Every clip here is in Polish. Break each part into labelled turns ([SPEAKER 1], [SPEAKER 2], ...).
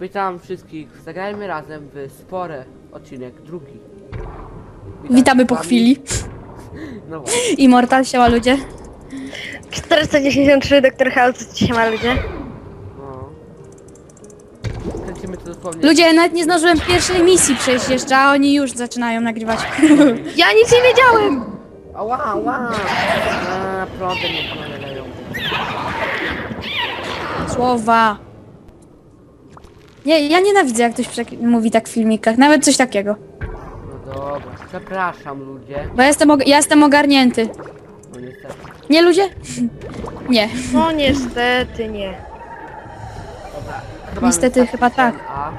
[SPEAKER 1] Witam wszystkich. Zagrajmy razem w spore odcinek drugi.
[SPEAKER 2] Witamy po
[SPEAKER 1] z wami-
[SPEAKER 2] chwili.
[SPEAKER 1] No właśnie.
[SPEAKER 2] Immortal, siema ludzie.
[SPEAKER 3] 493 Dr. House, dzisiaj ma ludzie.
[SPEAKER 1] No. Kręcimy to dosłownie.
[SPEAKER 2] Ludzie, ja nawet nie zdążyłem pierwszej misji przejść jeszcze, a oni już zaczynają nagrywać.
[SPEAKER 3] Ja nic nie wiedziałem!
[SPEAKER 1] Ała, ała! A, prądem.
[SPEAKER 2] Słowa. Nie, ja nienawidzę jak ktoś przek- mówi tak w filmikach, nawet coś takiego.
[SPEAKER 1] No dobra. Przepraszam ludzie.
[SPEAKER 2] Bo ja jestem, og- ja jestem ogarnięty.
[SPEAKER 1] No niestety.
[SPEAKER 2] Nie ludzie? nie.
[SPEAKER 3] No niestety nie.
[SPEAKER 1] Dobra. Chyba
[SPEAKER 2] Niestety, chyba tak.
[SPEAKER 1] A.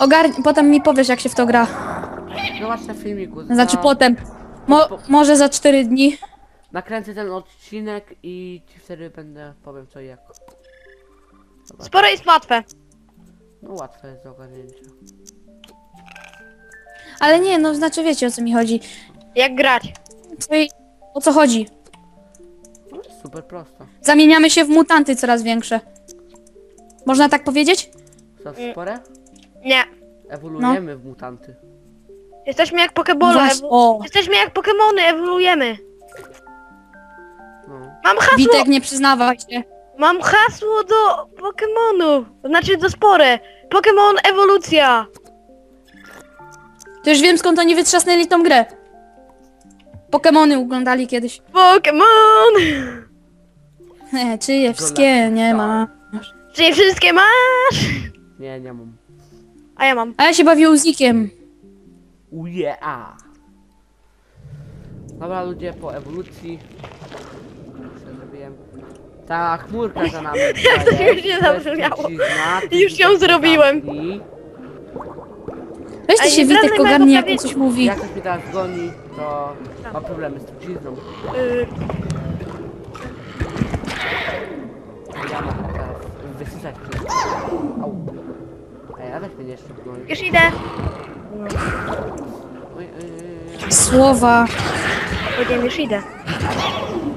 [SPEAKER 2] Ogarn- potem mi powiesz jak się w to gra.
[SPEAKER 1] Zobacz na filmiku.
[SPEAKER 2] Znaczy
[SPEAKER 1] za-
[SPEAKER 2] potem. Mo- może za 4 dni.
[SPEAKER 1] Nakręcę ten odcinek i ci wtedy będę powiem co i jak.
[SPEAKER 3] Sporo jest łatwe.
[SPEAKER 1] No łatwe jest do ogarnięcia.
[SPEAKER 2] Ale nie, no znaczy wiecie o co mi chodzi.
[SPEAKER 3] Jak grać?
[SPEAKER 2] Co i- O co chodzi?
[SPEAKER 1] No jest super prosto.
[SPEAKER 2] Zamieniamy się w mutanty coraz większe. Można tak powiedzieć?
[SPEAKER 3] Mm.
[SPEAKER 1] spore?
[SPEAKER 3] Nie.
[SPEAKER 1] Ewoluujemy w mutanty.
[SPEAKER 3] Jesteśmy jak Pokebole.
[SPEAKER 2] Właśnie-
[SPEAKER 3] Ewu...
[SPEAKER 2] o.
[SPEAKER 3] Jesteśmy jak Pokemony, ewoluujemy. Mam hasło,
[SPEAKER 2] Witek, nie przyznawaj się.
[SPEAKER 3] mam hasło do Pokemonów. Znaczy do spore. Pokemon ewolucja.
[SPEAKER 2] To już wiem skąd oni wytrzasnęli tą grę. Pokemony oglądali kiedyś.
[SPEAKER 3] Pokemon!
[SPEAKER 2] E, czyje wszystkie nie ma.
[SPEAKER 3] Czy wszystkie masz?
[SPEAKER 1] Nie, nie mam.
[SPEAKER 3] A ja mam.
[SPEAKER 2] A ja się bawię Uzikiem.
[SPEAKER 1] Uje, a. Dobra ludzie, po ewolucji. Ta chmurka za nami.
[SPEAKER 3] Jak to już nie zabrzmiało. Już ją zrobiłem.
[SPEAKER 2] Weź ty
[SPEAKER 3] Ej,
[SPEAKER 2] się Witek
[SPEAKER 3] wracaj
[SPEAKER 2] ogarnij jak on coś mówi.
[SPEAKER 1] Jak ktoś mnie teraz goni, to ma problemy z trucizną.
[SPEAKER 3] Y,
[SPEAKER 1] Ja mam teraz wysysać wszystko. Au. Ej, a weź mnie jeszcze goni.
[SPEAKER 3] już idę.
[SPEAKER 1] Oj, oj, oj, oj.
[SPEAKER 2] Słowa.
[SPEAKER 3] Powiedziałem, już idę.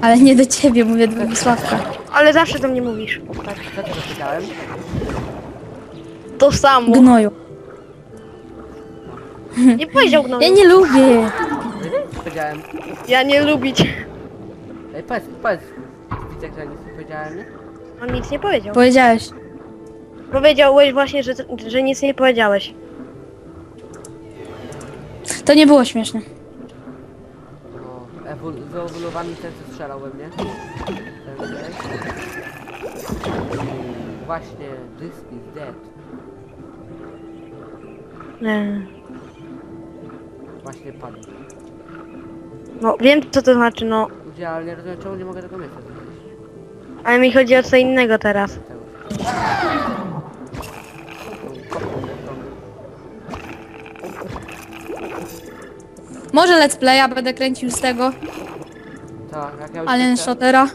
[SPEAKER 2] Ale nie do ciebie, mówię do Wisławka.
[SPEAKER 3] Ale zawsze do mnie mówisz. Tak.
[SPEAKER 1] Co ty zapytałem?
[SPEAKER 3] To samo.
[SPEAKER 2] Gnoju.
[SPEAKER 3] Nie powiedział gnoju.
[SPEAKER 2] Ja nie lubię.
[SPEAKER 1] Powiedziałem?
[SPEAKER 3] Ja nie lubić.
[SPEAKER 1] Ej, powiedz, powiedz. Widzę, że nic nie powiedziałem, nie?
[SPEAKER 3] On nic nie powiedział.
[SPEAKER 2] Powiedziałeś.
[SPEAKER 3] Powiedziałeś właśnie, że, że nic nie powiedziałeś.
[SPEAKER 2] To nie było śmieszne.
[SPEAKER 1] No, ewol wyewoluowany ten, co strzelał we mnie. Właśnie, this is dead.
[SPEAKER 3] Nie.
[SPEAKER 1] Właśnie padł.
[SPEAKER 3] No wiem co to znaczy, no.
[SPEAKER 1] Ludzie, ale nie rozumiem, czemu nie mogę tego znaleźć.
[SPEAKER 3] Ale mi chodzi o co innego teraz.
[SPEAKER 2] Może let's playa będę kręcił z tego.
[SPEAKER 1] Tak, jak ja już
[SPEAKER 2] Alien Shotera.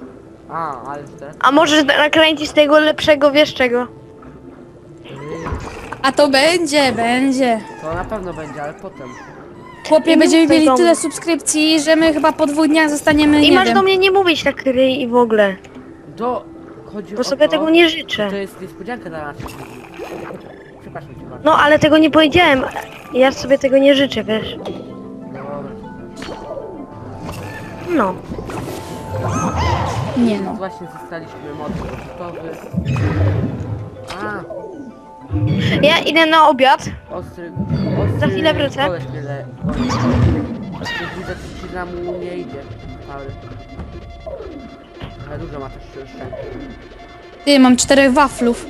[SPEAKER 1] A, ale teraz.
[SPEAKER 3] A możesz nakręcić z tego lepszego, wiesz czego?
[SPEAKER 2] A to będzie, będzie.
[SPEAKER 1] To na pewno będzie, ale potem.
[SPEAKER 2] Chłopie, będziemy mieli
[SPEAKER 3] do
[SPEAKER 2] tyle subskrypcji, że my chyba po dwóch dniach zostaniemy,
[SPEAKER 3] I
[SPEAKER 2] nie
[SPEAKER 3] masz
[SPEAKER 2] wiem.
[SPEAKER 3] do mnie nie mówić tak ryj i w ogóle.
[SPEAKER 1] Do... Chodzi
[SPEAKER 3] Bo
[SPEAKER 1] o
[SPEAKER 3] sobie
[SPEAKER 1] to,
[SPEAKER 3] tego nie życzę.
[SPEAKER 1] To jest niespodzianka dla. Przepraszam cię bardzo.
[SPEAKER 3] No ale tego nie powiedziałem. Ja sobie tego nie życzę, wiesz.
[SPEAKER 1] Dobra.
[SPEAKER 3] No.
[SPEAKER 2] Nie no.
[SPEAKER 1] Właśnie zostaliśmy mocy gotowy. A,
[SPEAKER 3] Ja idę na obiad.
[SPEAKER 1] ostry, ostry
[SPEAKER 3] Za chwilę wrócę.
[SPEAKER 1] koleś mnie le-. Już widzę, ci mu nie idzie. Ale... Trochę dużo ma też szczęścia.
[SPEAKER 2] Ty, mam czterech waflów.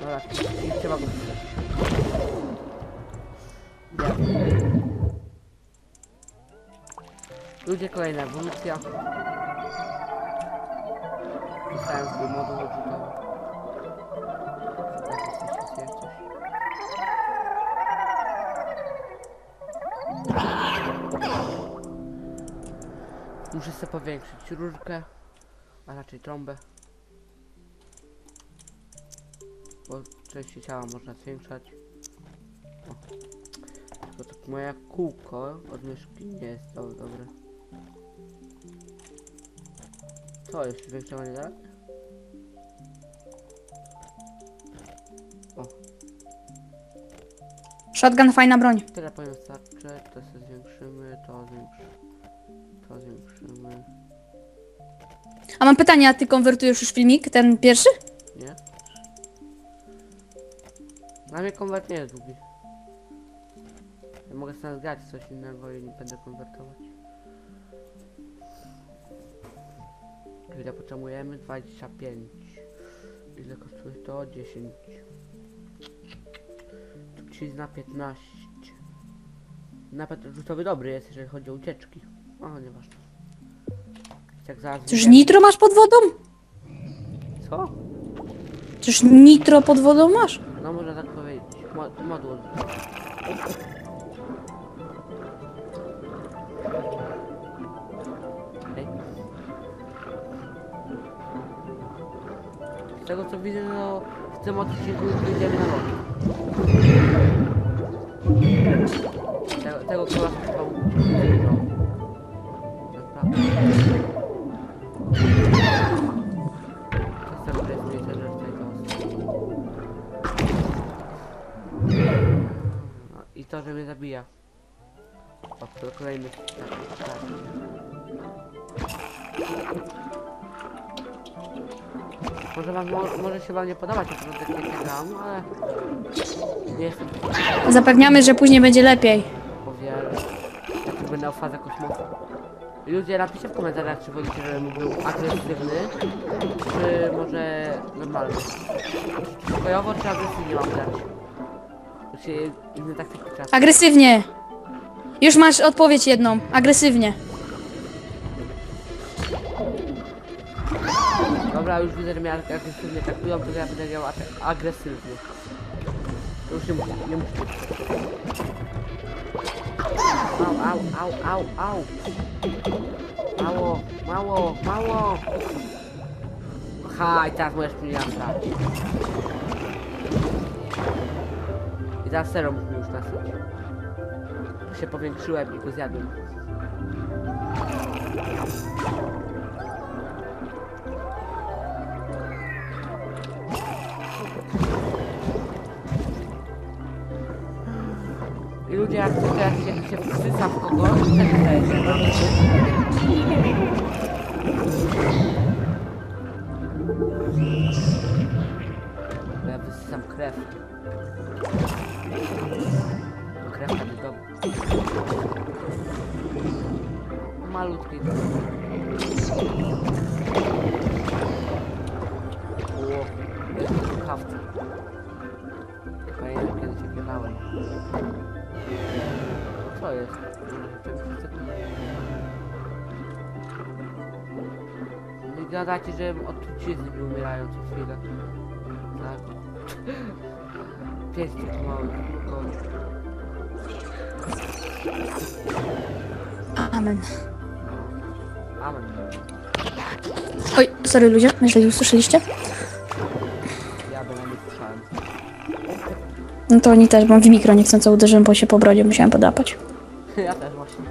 [SPEAKER 1] Dobra, i trzeba go. Ludzie, kolejna ewolucja. Dostałem swój moduł odrzutowy. Muszę sobie powiększyć rurkę, a raczej trąbę. Bo części ciała można zwiększać. O. Tylko tak moje kółko od myszki nie jest to dobre. To jest wykrzywanie zaraz. Tak?
[SPEAKER 2] O, Shotgun fajna broń.
[SPEAKER 1] tyle powiem starczy, tak, to sobie zwiększymy, to zwiększymy, to zwiększymy,
[SPEAKER 2] A mam pytanie, a ty konwertujesz już filmik, ten pierwszy?
[SPEAKER 1] nie? Dla mnie konwert nie jest długi. Ja mogę sobie zgrać coś innego i nie będę konwertować. Ile potrzebujemy? 25. Ile kosztuje to? 10. Trucizna 15. Napęd rzutowy dobry jest, jeżeli chodzi o ucieczki. O, nieważne. Jak zaraz
[SPEAKER 2] Czyż nitro masz pod wodą?
[SPEAKER 1] Co?
[SPEAKER 2] Czyż nitro pod wodą masz?
[SPEAKER 1] No można tak powiedzieć. Mo moduł. Z tego co widzę, no w tym odcinku wyjdziemy na lot. Tego, tego koła Może wam, mo, może się wam nie podobać to produkt, jakie gram, ale nie jestem
[SPEAKER 2] Zapewniamy, że później będzie lepiej.
[SPEAKER 1] powiem, jaki będę miał fazę kosmosu. Ludzie napiszcie w komentarzach, czy wolicie, żebym był agresywny, czy może normalny. Czy Pokojowo, czy agresywnie mam grać? Znaczy, inny taktyki czas.
[SPEAKER 2] Agresywnie. Już masz odpowiedź jedną. Agresywnie.
[SPEAKER 1] Dobra, już widzę, że mnie ag- agresywnie atakują, to ja będę miał atak agresywny. To już nie musi, nie być. Au, au, au, au, au. Mało, mało, mało. Ha, i teraz możesz mnie nasrać. I teraz serum mnie już nasrać. Się powiększyłem i go zjadłem. Jak to jak się, się wsysa w kogoś, martwy. Bo ja wysysam krew. Krew tak do... Malutki. Co jest? Nie gadacie, że od trucizny mi umierają co chwilę. Tak. Pięć tych małych.
[SPEAKER 2] Amen.
[SPEAKER 1] Amen.
[SPEAKER 2] Oj, sorry ludzie, jeżeli usłyszeliście.
[SPEAKER 1] Ja bym nie słyszałem.
[SPEAKER 2] No to oni też, bo w mikro niechcąco uderzyłem, bo się po brodzie musiałem podapać.
[SPEAKER 1] Ja też właśnie.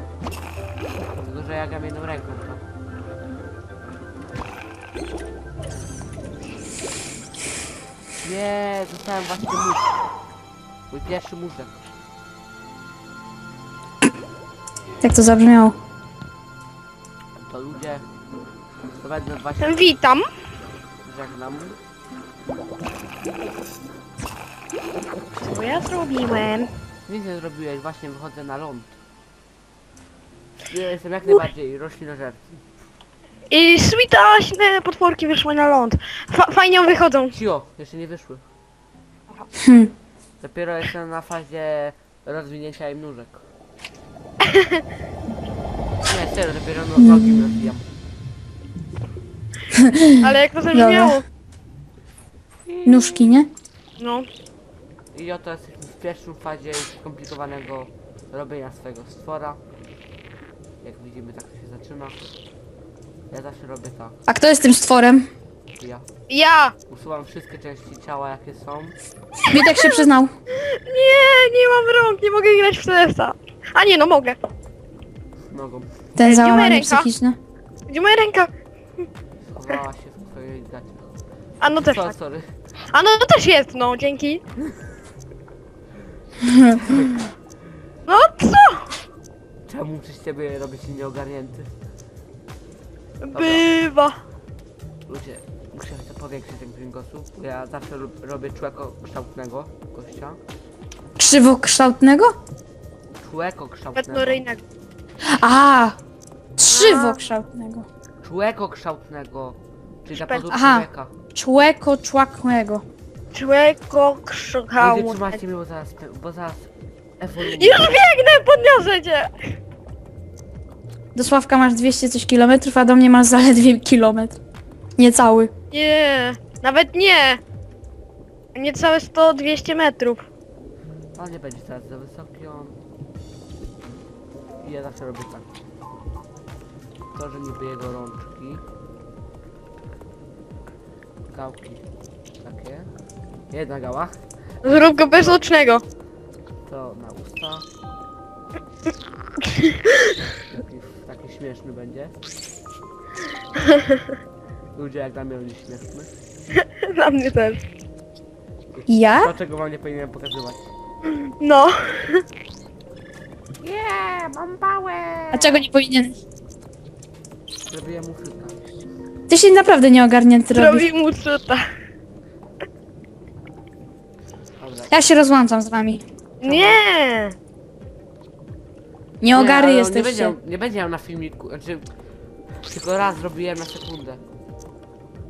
[SPEAKER 1] Tylko, że ja gram jedną ręką, to... Nie, dostałem właśnie mózg. Mój pierwszy mózg.
[SPEAKER 2] Jak to zabrzmiało?
[SPEAKER 1] To ludzie... To będę właśnie
[SPEAKER 3] Witam.
[SPEAKER 1] żegnam.
[SPEAKER 3] Co ja zrobiłem?
[SPEAKER 1] Nic nie zrobiłeś, właśnie wychodzę na ląd. Ja jestem jak najbardziej roślinożercy.
[SPEAKER 3] I switaśne potworki wyszły na ląd. Fa fajnie wychodzą.
[SPEAKER 1] Cio, jeszcze nie wyszły.
[SPEAKER 2] Hmm.
[SPEAKER 1] Dopiero jestem na fazie rozwinięcia im nóżek. Nie, serio, dopiero no, nogi rozwijam.
[SPEAKER 3] Ale jak to zabrzmiało?
[SPEAKER 2] Nóżki, nie?
[SPEAKER 3] No.
[SPEAKER 1] I oto jesteśmy w pierwszym fazie skomplikowanego robienia swego stwora. Jak widzimy, tak to się zaczyna. Ja zawsze robię tak.
[SPEAKER 2] A kto jest tym stworem?
[SPEAKER 1] Ja
[SPEAKER 3] Ja!
[SPEAKER 1] usuwam wszystkie części ciała, jakie są.
[SPEAKER 2] Witek się przyznał.
[SPEAKER 3] Nie, nie mam rąk, nie mogę grać w CS-a. A nie, no mogę.
[SPEAKER 1] Nogą.
[SPEAKER 2] Ten
[SPEAKER 3] Gdzie
[SPEAKER 2] załamanie
[SPEAKER 3] moja ręka?
[SPEAKER 2] psychiczne.
[SPEAKER 3] Gdzie moja ręka?
[SPEAKER 1] Schowała się w twojej gacie.
[SPEAKER 3] A no też
[SPEAKER 1] Co,
[SPEAKER 3] tak.
[SPEAKER 1] sorry.
[SPEAKER 3] A no to też jest, no, dzięki.
[SPEAKER 1] Czemu przez ciebie robię się nieogarnięty?
[SPEAKER 3] Bywa.
[SPEAKER 1] Ludzie, muszę to powiększyć ten gringosu. bo Ja zawsze lub- robię człekokształtnego gościa.
[SPEAKER 2] Krzywokształtnego?
[SPEAKER 1] Człekokształtnego.
[SPEAKER 3] Metnoryjnego.
[SPEAKER 2] A, trzywokształtnego.
[SPEAKER 1] Człekokształtnego. Czyli na
[SPEAKER 3] Szpel-
[SPEAKER 1] pozór
[SPEAKER 2] Aha.
[SPEAKER 1] człowieka.
[SPEAKER 2] Człeko człakłego.
[SPEAKER 3] Człeko
[SPEAKER 1] Ludzie,
[SPEAKER 3] krzykało.
[SPEAKER 1] trzymajcie mnie, bo zaraz, bo zaraz.
[SPEAKER 3] Już biegnę, podniosę cię.
[SPEAKER 2] Do Sławka masz 200 coś kilometrów, a do mnie masz zaledwie kilometr. Niecały.
[SPEAKER 3] Nie, nawet nie. Niecałe 100-200 metrów.
[SPEAKER 1] On nie będzie teraz za wysoki, on... I ja zawsze robię tak. To, że niby jego rączki. Gałki. Takie. Jedna gała.
[SPEAKER 3] Zrób go bezocznego.
[SPEAKER 1] To na usta. Śmieszny będzie. Ludzie jak dla mnie będzie śmieszny.
[SPEAKER 3] Dla mnie też.
[SPEAKER 2] Ja?
[SPEAKER 1] Dlaczego wam nie powinienem pokazywać?
[SPEAKER 3] No.
[SPEAKER 1] Nie, mam bałę!
[SPEAKER 2] A czego nie powinien?
[SPEAKER 1] Zrobiłem mu fryka.
[SPEAKER 2] Ty się naprawdę nieogarnięty robisz.
[SPEAKER 3] Zrobi mu cuta.
[SPEAKER 1] Dobra.
[SPEAKER 2] Ja się rozłączam z wami.
[SPEAKER 3] Nie.
[SPEAKER 2] Nieogary
[SPEAKER 1] ale on Nie
[SPEAKER 2] jesteście.
[SPEAKER 1] będzie, nie będzie miał na filmiku, znaczy tylko raz zrobiłem na sekundę.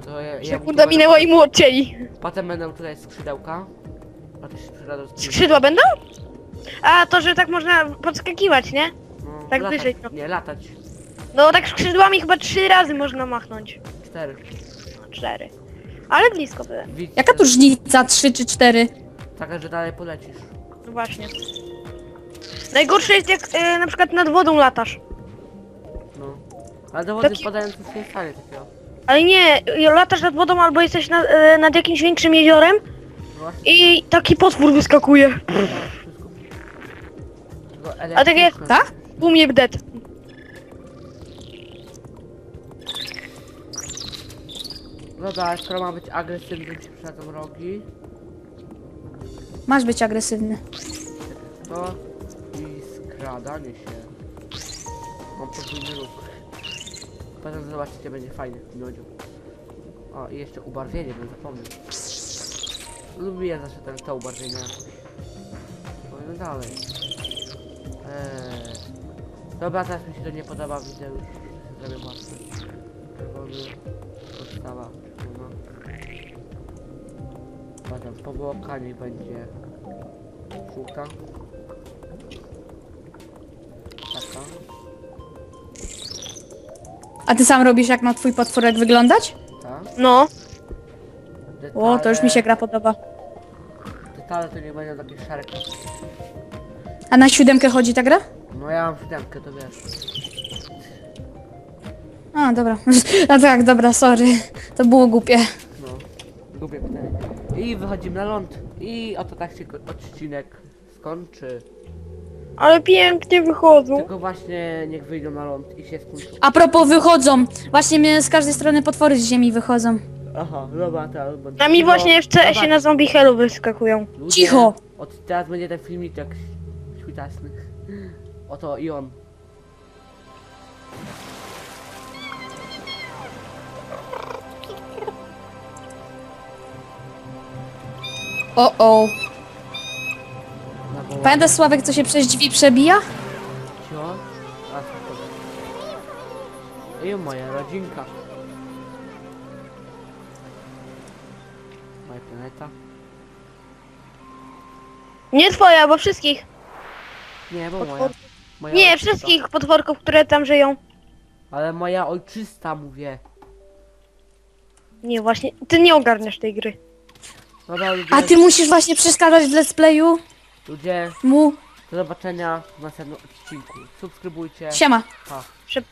[SPEAKER 1] To ja, ja
[SPEAKER 3] Sekunda minęła i mu odcięli.
[SPEAKER 1] Potem będą tutaj skrzydełka. A to się przyda do
[SPEAKER 3] Skrzydła będą? A, to, że tak można podskakiwać, nie?
[SPEAKER 1] no,
[SPEAKER 3] tak
[SPEAKER 1] latać,
[SPEAKER 3] wyżej, no.
[SPEAKER 1] Nie, latać.
[SPEAKER 3] No tak skrzydłami chyba trzy razy można machnąć.
[SPEAKER 1] Cztery.
[SPEAKER 3] No, cztery. Ale blisko byłem.
[SPEAKER 1] Widz,
[SPEAKER 2] Jaka tu różnica? 3 czy 4?
[SPEAKER 1] Taka, że dalej polecisz.
[SPEAKER 3] No właśnie. Najgorsze jest jak e, na przykład nad wodą latasz.
[SPEAKER 1] No. Ale do wody
[SPEAKER 3] Taki-
[SPEAKER 1] podając nic nie stanie takiego.
[SPEAKER 3] Ale nie, latasz nad wodą albo jesteś na, e, nad jakimś większym jeziorem
[SPEAKER 1] No
[SPEAKER 3] i taki potwór wyskakuje.
[SPEAKER 1] wszystko. Tylko
[SPEAKER 3] A tak jak-
[SPEAKER 1] elektryczne.
[SPEAKER 2] tak?
[SPEAKER 3] U mnie bdet.
[SPEAKER 1] No tak, skoro ma być agresywny, ci przydadzą rogi.
[SPEAKER 2] Masz być agresywny.
[SPEAKER 1] To i skradanie się. Mam podwójny ruch. Potem zobaczycie, będzie fajny w miodziu. O, i jeszcze ubarwienie, bym zapomniał. Lubię zawsze ten, to ubarwienie. Powiem dalej. Eee. Dobra, teraz mi się to nie podoba, widzę już, zrobię własny. Czerwony, podstawa, no. Potem powłoka będzie żółta.
[SPEAKER 2] A ty sam robisz jak ma twój potworek wyglądać?
[SPEAKER 1] Tak.
[SPEAKER 3] No.
[SPEAKER 2] O, to już mi się gra podoba.
[SPEAKER 1] Detale to nie będą takie szare.
[SPEAKER 2] A na siódemkę chodzi ta gra?
[SPEAKER 1] No ja mam siódemkę, to wiesz.
[SPEAKER 2] A, dobra. A tak, dobra, sorry. To było głupie.
[SPEAKER 1] No. Lubię pytanie. I wychodzimy na ląd. I oto tak się ko- odcinek skończy.
[SPEAKER 3] Ale pięknie wychodzą.
[SPEAKER 1] Tylko właśnie niech wyjdą na ląd i się skończy.
[SPEAKER 2] A propos wychodzą. Właśnie mnie z każdej strony potwory z ziemi wychodzą.
[SPEAKER 1] Aha, dobra, teraz będzie.
[SPEAKER 3] A mi właśnie w CS-ie na zombie hellu wyskakują.
[SPEAKER 1] ludzie,
[SPEAKER 2] Cicho!
[SPEAKER 1] Od teraz będzie ten filmik jak świtasny. Oto i on.
[SPEAKER 2] O, o. Pamiętasz Sławek, co się przez drzwi przebija?
[SPEAKER 1] Cio? A, spokojnie. I moja rodzinka. Moja planeta.
[SPEAKER 3] Nie twoja, bo wszystkich.
[SPEAKER 1] Nie, bo moja.
[SPEAKER 3] Potwór.
[SPEAKER 1] moja
[SPEAKER 3] Nie,
[SPEAKER 1] ojczysta.
[SPEAKER 3] wszystkich potworków, które tam żyją.
[SPEAKER 1] Ale moja ojczysta mówię.
[SPEAKER 3] Nie, właśnie, ty nie ogarniasz tej gry.
[SPEAKER 1] Dobra
[SPEAKER 2] A ty musisz właśnie przeszkadzać w let's playu
[SPEAKER 1] ludzie,
[SPEAKER 2] mu.
[SPEAKER 1] do zobaczenia w następnym odcinku. Subskrybujcie.
[SPEAKER 2] Siema.
[SPEAKER 1] Pa.